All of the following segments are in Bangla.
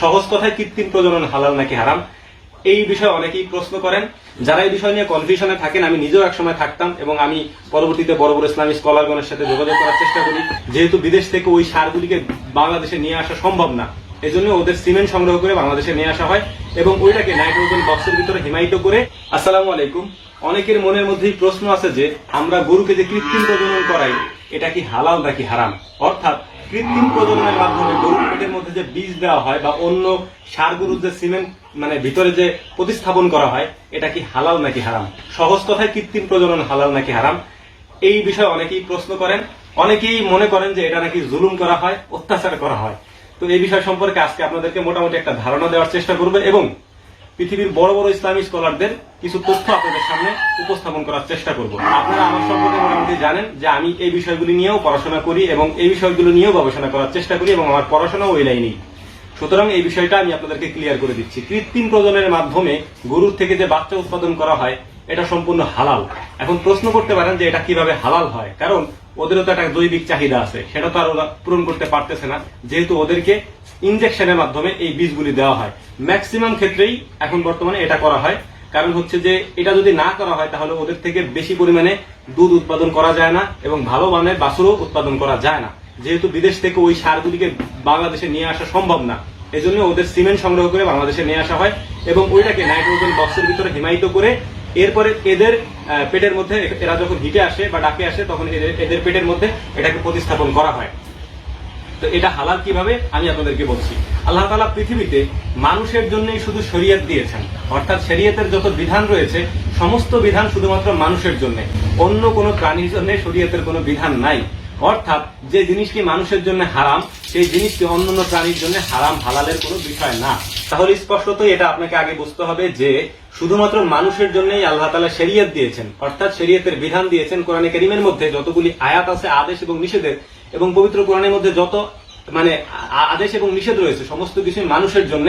সহজ কথায় কৃত্রিম প্রজনন হালাল নাকি হারাম? এই বিষয়ে অনেকেই প্রশ্ন করেন। যারা এই বিষয় নিয়ে কনফিউশনে থাকেন, আমি নিজেও একসময় থাকতাম এবং আমি পরবর্তীতে বড় বড় ইসলামী স্কলারগণের সাথে যোগাযোগ করার চেষ্টা করি। যেহেতু বিদেশ থেকে ওই সারগুলিকে বাংলাদেশে নিয়ে আসা সম্ভব না, এজন্য ওদের সিমেন্ট সংগ্রহ করে বাংলাদেশে নিয়ে আসা হয় এবং ওইটাকে নাইট্রোজেন বক্সের ভিতরে হিমায়িত করে আসসালামু আলাইকুম। অনেকের মনের মধ্যেই প্রশ্ন আছে যে, আমরা গরুকে যে কৃত্রিম প্রজনন করাই, এটা কি হালাল নাকি হারাম? অর্থাৎ কৃত্রিম প্রজননের মাধ্যমে গরুর পেটের মধ্যে যে বীজ দেওয়া হয় বা অন্য সার গরুর যে সিমেন্ট মানে ভিতরে যে প্রতিস্থাপন করা হয়, এটা কি হালাল নাকি হারাম? সহজ কথায় কৃত্রিম প্রজনন হালাল নাকি হারাম? এই বিষয়ে অনেকেই প্রশ্ন করেন। অনেকেই মনে করেন যে এটা নাকি জুলুম করা হয়, অত্যাচার করা হয়। তো এই বিষয় সম্পর্কে আজকে আপনাদেরকে মোটামুটি একটা ধারণা দেওয়ার চেষ্টা করবে এবং পৃথিবীর বড় বড় ইসলামী স্কলারদের কিছু তথ্য আপনাদের সামনে উপস্থাপন করার চেষ্টা করব। আপনারা আমার সম্পর্কে মোটামুটি জানেন যে আমি এই বিষয়গুলি নিয়েও পড়াশোনা করি এবং এই বিষয়গুলো নিয়েও গবেষণা করার চেষ্টা করি এবং আমার পড়াশোনাও ওই লাইনেই। সুতরাং এই বিষয়টা আমি আপনাদেরকে ক্লিয়ার করে দিচ্ছি। কৃত্রিম প্রজনের মাধ্যমে গরুর থেকে যে বাচ্চা উৎপাদন করা হয়, এটা সম্পূর্ণ হালাল। এখন প্রশ্ন করতে পারেন যে এটা কীভাবে হালাল হয়। কারণ ওদেরও তো একটা জৈবিক চাহিদা আছে। সেটা তো আর ওরা পূরণ করতে পারতেছে না। যেহেতু ওদেরকে ইনজেকশনের মাধ্যমে এই বীজগুলি দেওয়া হয়। ম্যাক্সিমাম ক্ষেত্রেই এখন বর্তমানে এটা করা হয়। কারণ হচ্ছে যে, এটা যদি না করা হয়, তাহলে ওদের থেকে বেশি পরিমাণে দুধ উৎপাদন করা যায় না এবং ভালো মানের বাছুরও উৎপাদন করা যায় না। যেহেতু বিদেশ থেকে ওই সারগুলিকে বাংলাদেশে নিয়ে আসা সম্ভব না। এজন্য ওদের সিমেন্ট সংগ্রহ করে বাংলাদেশে নিয়ে আসা হয় এবং ওইটাকে নাইট্রোজেন বক্সের ভিতরে হিমায়িত করে এরপরে এদের পেটের মধ্যে এরা যখন হিটে আসে বা ডাকে আসে, তখন এদের পেটের মধ্যে এটাকে প্রতিস্থাপন করা হয়। তো এটা হালাল কীভাবে? আমি আপনাদেরকে বলছি। আল্লাহ তালা পৃথিবীতে মানুষের জন্যই শুধু শরীয়ত দিয়েছেন। অর্থাৎ শরীয়তের যত বিধান রয়েছে, সমস্ত বিধান শুধুমাত্র মানুষের জন্য। অন্য কোনো প্রাণীর জন্য শরীয়তের কোনো বিধান নাই। অর্থাৎ যে জিনিসটি মানুষের জন্য হারাম, সেই জিনিসটি অন্যান্য প্রাণীর জন্য হারাম, হালালের কোনো বিষয় না। তাহলে স্পষ্টতই এটা আপনাকে আগে বুঝতে হবে যে শুধুমাত্র মানুষের জন্যই আল্লাহ তালা শরীয়ত দিয়েছেন। অর্থাৎ শরীয়তের বিধান দিয়েছেন কোরআনে করিমের মধ্যে যতগুলি আয়াত আছে, আদেশ এবং নিষেধের, এবং পবিত্র কোরআনের মধ্যে যত মানে আদেশ এবং নিষেধ রয়েছে, সমস্ত কিছু মানুষের জন্য,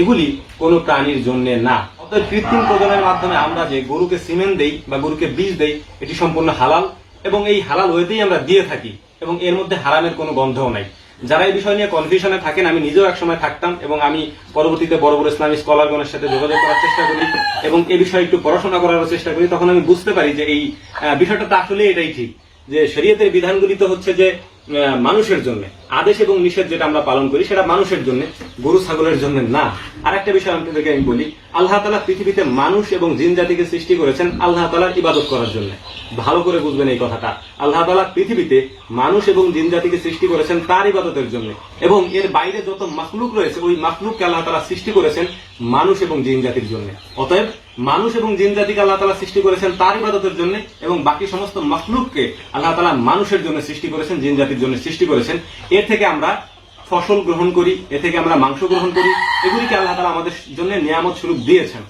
এগুলি কোনো প্রাণীর জন্য না। অর্থাৎ কৃত্রিম প্রজননের মাধ্যমে আমরা যে গরুকে সিমেন্ট দেই বা গরুকে বীজ দেই, এটি সম্পূর্ণ হালাল। এবং এই হালাল ওয়েতেই আমরা দিয়ে থাকি, এবং এর মধ্যে হারামের কোনো গন্ধও নাই। যারা এই বিষয় নিয়ে কনফিউশনে থাকেন, আমি নিজেও একসময় থাকতাম, এবং আমি পরবর্তীতে বড় বড় ইসলামী স্কলারগণের সাথে যোগাযোগ করার চেষ্টা করি, এবং এ বিষয়ে একটু পড়াশোনা করার চেষ্টা করি, তখন আমি বুঝতে পারি যে এই বিষয়টা তো আসলে এটাই ঠিক, যে শরীয়তের বিধানগুলি তো হচ্ছে যে মানুষের জন্য। আদেশ এবং নিষেধ যেটা আমরা পালন করি, সেটা মানুষের জন্য, গরু, ছাগলের জন্য না। আর একটা বিষয় আপনাদেরকে আমি বলি, আল্লাহ তালা পৃথিবীতে মানুষ এবং জিন জাতিকে সৃষ্টি করেছেন আল্লাহ তালার ইবাদত করার জন্য। ভালো করে বুঝবেন এই কথাটা। আল্লাহ তালা পৃথিবীতে মানুষ এবং জিন জাতিকে সৃষ্টি করেছেন তার ইবাদতের জন্য। এবং এর বাইরে যত মাকলুক রয়েছে, ওই মাকলুককে আল্লাহ তালা সৃষ্টি করেছেন মানুষ এবং জিন জাতির জন্য। অতএব মানুষ এবং জিন জাতিকে আল্লাহ তালা সৃষ্টি করেছেন তার ইবাদতের জন্য এবং বাকি সমস্ত মাকলুককে আল্লাহ তালা মানুষের জন্য সৃষ্টি করেছেন, জিন জাতির জন্য সৃষ্টি করেছেন। এর থেকে আমরা ফসল গ্রহণ করি, এ থেকে আমরা মাংস গ্রহণ করি, এগুলিকে আল্লাহ তালা আমাদের জন্য নিয়ামত স্বরূপ দিয়েছেন।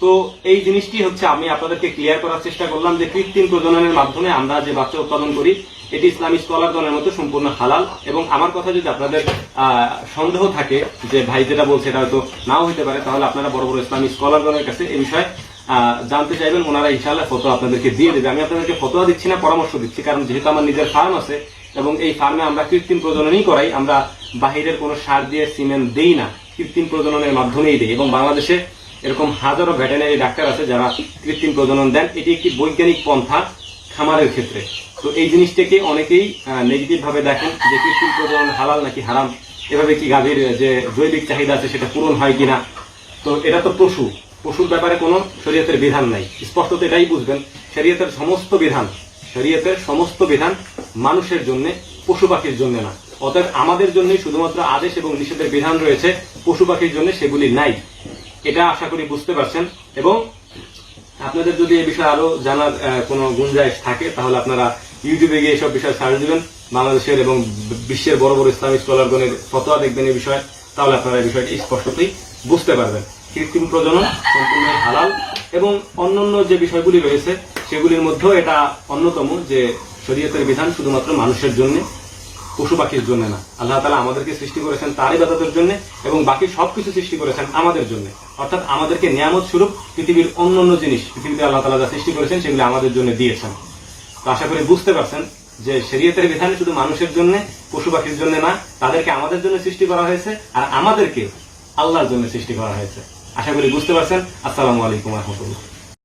তো এই জিনিসটি হচ্ছে আমি আপনাদেরকে ক্লিয়ার করার চেষ্টা করলাম যে কৃত্রিম প্রজননের মাধ্যমে আমরা যে বাচ্চা উৎপাদন করি, এটি ইসলামী স্কলারগণের মতো সম্পূর্ণ হালাল। এবং আমার কথা যদি আপনাদের সন্দেহ থাকে যে ভাই যেটা বলছে এটা হয়তো নাও হতে পারে, তাহলে আপনারা বড় বড় ইসলামী স্কলারগণের কাছে এই বিষয়ে জানতে চাইবেন, ওনারা ইনশাল্লাহ ফটো আপনাদেরকে দিয়ে দেবে। আমি আপনাদেরকে ফটোয়া দিচ্ছি না, পরামর্শ দিচ্ছি, কারণ যেহেতু আমার নিজের ফার্ম আছে এবং এই ফার্মে আমরা কৃত্রিম প্রজননই করাই, আমরা বাহিরের কোনো সার দিয়ে সিমেন্ট দেই না, কৃত্রিম প্রজননের মাধ্যমেই দেই। এবং বাংলাদেশে এরকম হাজারো ভেটেনারি ডাক্তার আছে যারা কৃত্রিম প্রজনন দেন। এটি একটি বৈজ্ঞানিক পন্থা খামারের ক্ষেত্রে। তো এই জিনিসটাকে অনেকেই নেগেটিভ ভাবে দেখেন যে কৃত্রিম প্রজনন হালাল নাকি হারাম। এভাবে কি গাভীর, যে জৈবিক চাহিদা আছে সেটা পূরণ হয় কিনা? তো এটা তো পশু। পশুর ব্যাপারে কোনো শরীয়তের বিধান নাই। স্পষ্টত এটাই বুঝবেন, শরীয়তের সমস্ত বিধান, শরীয়তের সমস্ত বিধান মানুষের জন্য, পশু পাখির জন্য না। অতএব আমাদের জন্যই শুধুমাত্র আদেশ এবং নিষেধের বিধান রয়েছে, পশু পাখির জন্য সেগুলি নাই। এটা আশা করি বুঝতে পারছেন। এবং আপনাদের যদি এ বিষয়ে আরও জানার কোনো গুঞ্জাইশ থাকে, তাহলে আপনারা ইউটিউবে গিয়ে এসব বিষয়ে সার্চ দিবেন। বাংলাদেশের এবং বিশ্বের বড় বড় ইসলামিক স্কলারগণের ফতোয়া দেখবেন এই বিষয়ে। তাহলে আপনারা এই বিষয়টি স্পষ্টতই বুঝতে পারবেন। কৃত্রিম প্রজনন, সম্পূর্ণ হালাল এবং অন্যান্য যে বিষয়গুলি রয়েছে, সেগুলির মধ্যেও এটা অন্যতম যে শরীয়তের বিধান শুধুমাত্র মানুষের জন্য, পশু পাখির জন্য না। আল্লাহ তালা আমাদেরকে সৃষ্টি করেছেন তারই বাদাতের জন্য এবং বাকি সবকিছু সৃষ্টি করেছেন আমাদের জন্য। অর্থাৎ আমাদেরকে নিয়ামত স্বরূপ পৃথিবীর অন্য অন্য জিনিস, পৃথিবীতে আল্লাহ তালা যা সৃষ্টি করেছেন, সেগুলি আমাদের জন্য দিয়েছেন। তো আশা করি বুঝতে পারছেন যে শরীয়তের বিধান শুধু মানুষের জন্য, পশু পাখির জন্য না, তাদেরকে আমাদের জন্য সৃষ্টি করা হয়েছে আর আমাদেরকে আল্লাহর জন্য সৃষ্টি করা হয়েছে। আশা করি বুঝতে পারছেন। আসসালামু আলাইকুম রহমতুল্লাহ।